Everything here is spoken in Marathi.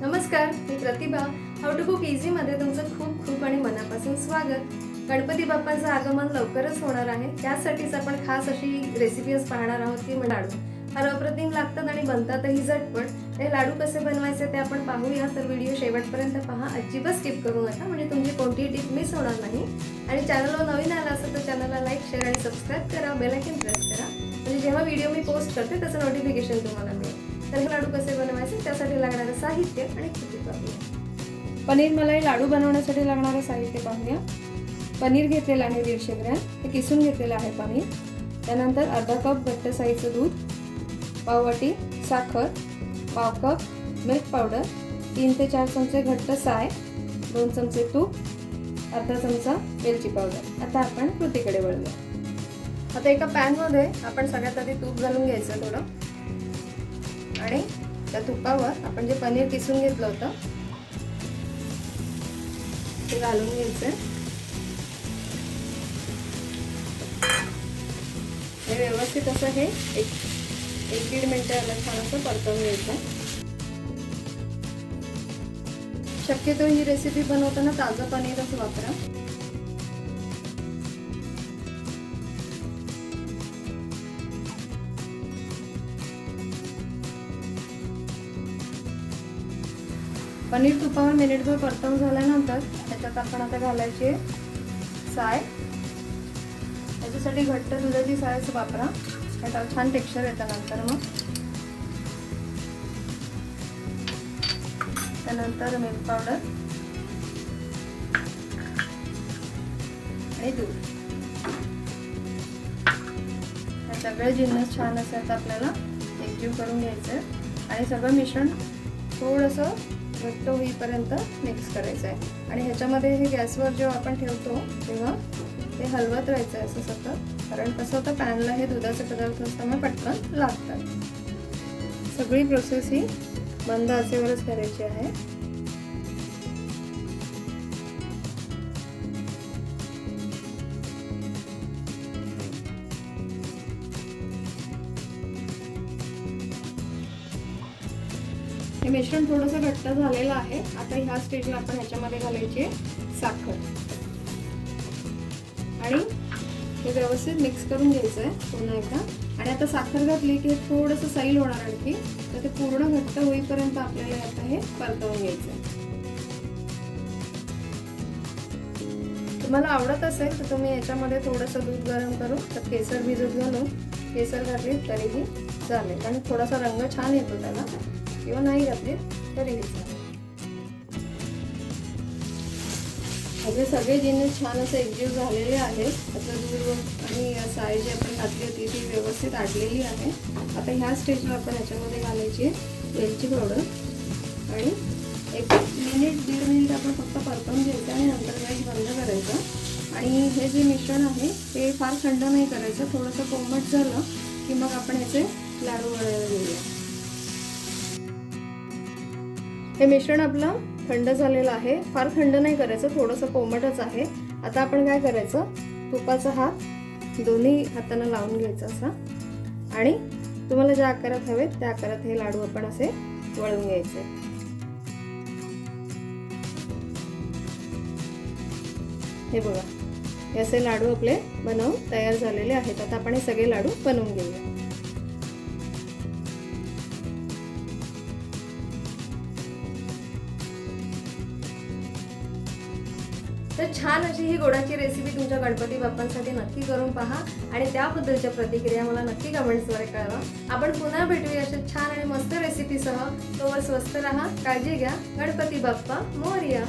नमस्कार मी प्रतिभा. हाऊ टू कुक इझीमध्ये तुमचं खूप खूप आणि मनापासून स्वागत. गणपती बाप्पाचं आगमन लवकरच होणार आहे. त्यासाठीच आपण खास अशी रेसिपीज पाहणार आहोत ती म्हणजे लाडू. फार अप्रतिम लागतात आणि बनतातही झटपट. हे लाडू कसे बनवायचे ते आपण पाहूया. तर व्हिडिओ शेवटपर्यंत पहा. अजिबात स्किप करू नका. म्हणजे तुमची कोणतीही टिप मिस होणार नाही. आणि चॅनलवर नवीन आला असेल तर चॅनलला लाईक शेअर आणि सबस्क्राईब करा. बेलायकन प्रेस करा. म्हणजे जेव्हा व्हिडिओ मी पोस्ट करते त्याचं नोटिफिकेशन तुम्हाला लाडू कसे बनवायचे त्यासाठी लागणारं साहित्य आणि कृती पाहूया. पनीर मलाई लाडू बनवण्यासाठी लागणारं साहित्य पाहूया. पनीर घेतलेलं आहे दीडशे ग्रॅम. हे किसून घेतलेलं आहे पनीर. त्यानंतर अर्धा कप घट्ट साईचं दूध पाववाटी साखर पाव कप मिल्क पावडर तीन ते चार चमचे घट्ट साय दोन चमचे तूप अर्धा चमचा वेलची पावडर आता आपण कृतीकडे वळूया. आता एका पॅनमध्ये आपण सगळ्यात आधी तूप घालून घ्यायचं थोडं. आणि त्या तुपावर आपण जे पनीर किसून घेतलं होतं ते घालून घ्यायचं. हे व्यवस्थित असं हे एक एक दीड मिनटं याला छान असं परतवून घ्यायचं. शक्यतो ही रेसिपी बनवताना ताजं पनीरच वापरा. पनीर तुपावर मिनिटभर परतवून झाल्यानंतर त्याच्यात आपण आता घालायची साय. त्याच्यासाठी घट्ट दुधाची सायच वापरा. त्याला छान टेक्स्चर येतं नंतर मग. त्यानंतर मिल्क पावडर आणि दूध. हे सगळे जिन्नस छान असतात आपल्याला. एकजीव करून घ्यायचं. आणि सगळं मिश्रण थोडंसं घट्ट होईपर्यंत मिक्स करायचं आहे आणि ह्याच्यामध्ये हे गॅसवर जेव्हा आपण ठेवतो तेव्हा ते हलवत राहायचं आहे असं सतत. कारण कसं होतं पॅनला हे दुधाचे पदार्थ असल्यामुळे पटकन लागतात. सगळी प्रोसेस ही मंद आचेवरच करायची आहे. हे मिश्रण थोडंसं घट्ट झालेलं आहे. आता ह्या स्टेजला आपण ह्याच्यामध्ये घालायची साखर. आणि हे व्यवस्थित मिक्स करून घ्यायचं आहे पुन्हा एकदा. आणि आता साखर घातली की थोडंसं सैल होणार आणखी. तर ते पूर्ण घट्ट होईपर्यंत आपल्याला आता हे परतवून घ्यायचं आहे. तुम्हाला आवडत असेल तर तुम्ही याच्यामध्ये थोडंसं दूध गरम करू. तर केसर भिजत घालून केसर घातली तरीही चालेल. आणि थोडासा रंग छान येतो त्याला. किंवा नाही घातले तरी चालेल आपले म्हणजे सगळे जिने छान असे एकजीव झालेले आहेत. आता दूध आणि साय जी आपण घातली होती ती व्यवस्थित आटलेली आहे. आता ह्या स्टेजला आपण ह्याच्यामध्ये घालायची वेलची पावडर. आणि एक मिनिट दीड मिनिट आपण फक्त परतून घ्यायचं आणि नंतर गॅस बंद करायचं. आणि हे जे मिश्रण आहे ते फार थंड नाही करायचं. थोडंसं कोमट झालं की मग आपण ह्याचे लाडू वळायला घेऊया हे मिश्रण आपलं थंड झालेलं आहे. फार थंड नाही करायचं थोडंसं कोमटच आहे. आता आपण काय करायचं? तुपाचा हात दोन्ही हातांना लावून घ्यायचा असा. आणि तुम्हाला ज्या आकारात हवेत त्या आकारात हे लाडू आपण असे वळून घ्यायचे. हे बघा. हे असे लाडू आपले बनवून तयार झालेले आहेत. आता आपण हे सगळे लाडू बनवून घेऊया. तर छान अशी ही गोडाची रेसिपी तुमच्या गणपती बाप्पांसाठी नक्की करून पहा आणि त्याबद्दलच्या प्रतिक्रिया मला नक्की कमेंट्सद्वारे कळवा. आपण पुन्हा भेटूया अशा छान आणि मस्त रेसिपीसह तोवर स्वस्त राहा काळजी घ्या. गणपती बाप्पा मोर्या.